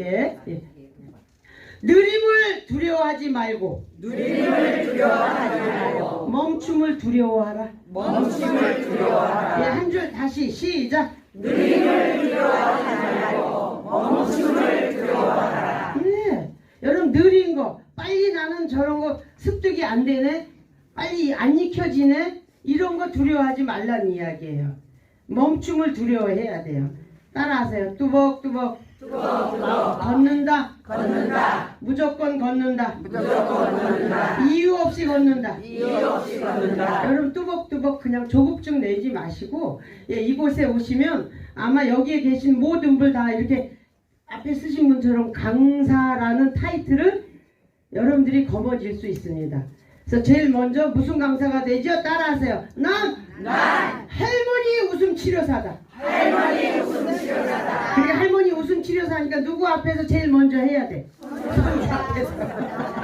예. 예. 느림을 두려워하지 말고 누림을 두려워하지 말고 멈춤을 두려워하라. 멈춤을 두려워하라. 예, 한 줄 다시 시작. 누림을 두려워하지 말고 멈춤을 두려워하라. 네. 여러분 느린 거, 빨리 나는 저런 거 습득이 안 되네, 빨리 안 익혀지네, 이런 거 두려워하지 말라는 이야기예요. 멈춤을 두려워해야 돼요. 따라하세요. 뚜벅뚜벅 뚜벅뚜벅 걷는다. 걷는다. 무조건 걷는다. 무조건 걷는다. 이유 없이 걷는다. 이유 없이 걷는다. 여러분 뚜벅뚜벅 그냥 조급증 내지 마시고 예, 이곳에 오시면 아마 여기에 계신 모든 분 다 이렇게 앞에 쓰신 분처럼 강사라는 타이틀을 여러분들이 거머쥘 수 있습니다. 그래서 제일 먼저 무슨 강사가 되죠? 따라하세요. 난, 난 할머니 웃음 치료사다. 할머니 치료사다. 그게 할머니 웃음 치료사니까 누구 앞에서 제일 먼저 해야 돼?